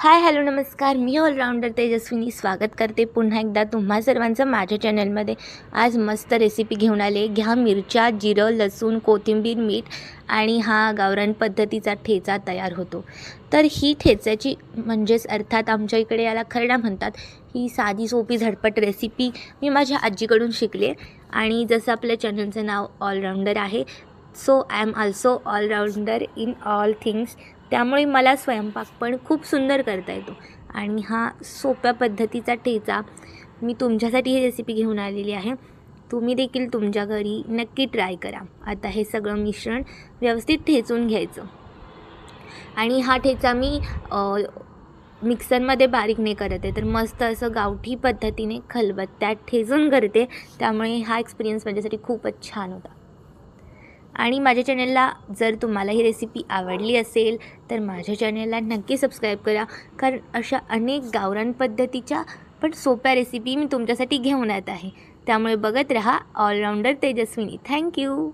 हाय hello नमस्कार. मी allrounder Tejaswini. स्वागत करते पुन्हा एकदा तुम्हा सर्वांचं माझ्या चॅनलमध्ये. आज मस्त रेसिपी घेऊन आले. घ्या मिरच्या जिरं लसूण कोथिंबीर मीठ आणि हा गावरान पद्धतीचा ठेचा तयार होतो. तर ही ठेच्याची म्हणजेच अर्थात आमच्या इकडे याला खरडा म्हणतात. ही साधी सोपी झटपट रेसिपी मी माझ्या आजीकडून शिकले आणि जसं आपल्या चॅनलचं नाव ऑलराऊंडर आहे so I am also allrounder in all things त्यामुळे मला स्वयंपाक पण खूप सुंदर करता येतो. आणि हा सोप्या पद्धतीचा ठेचा मी तुमच्यासाठी ही रेसिपी घेऊन आलेली आहे. तुम्ही देखील तुमच्या घरी नक्की ट्राय करा. आता हे सगळं मिश्रण व्यवस्थित ठेचून घ्यायचं. आणि हा ठेचा मी मिक्सरमध्ये बारीक नाही करत आहे. तर मस्त असं गावठी पद्धतीने खलबत्त्यात ठेचून करते. त्यामुळे हा एक्सपिरियन्स माझ्यासाठी खूपच छान होता. आणि माझ्या चॅनलला जर तुम्हाला ही रेसिपी आवडली असेल तर माझ्या चॅनलला नक्की सबस्क्राईब करा. कारण अशा अनेक गावरान पद्धतीच्या पण सोप्या रेसिपी मी तुमच्यासाठी घेऊन येत आहे. त्यामुळे बघत रहा ऑलराऊंडर तेजस्विनी. थँक्यू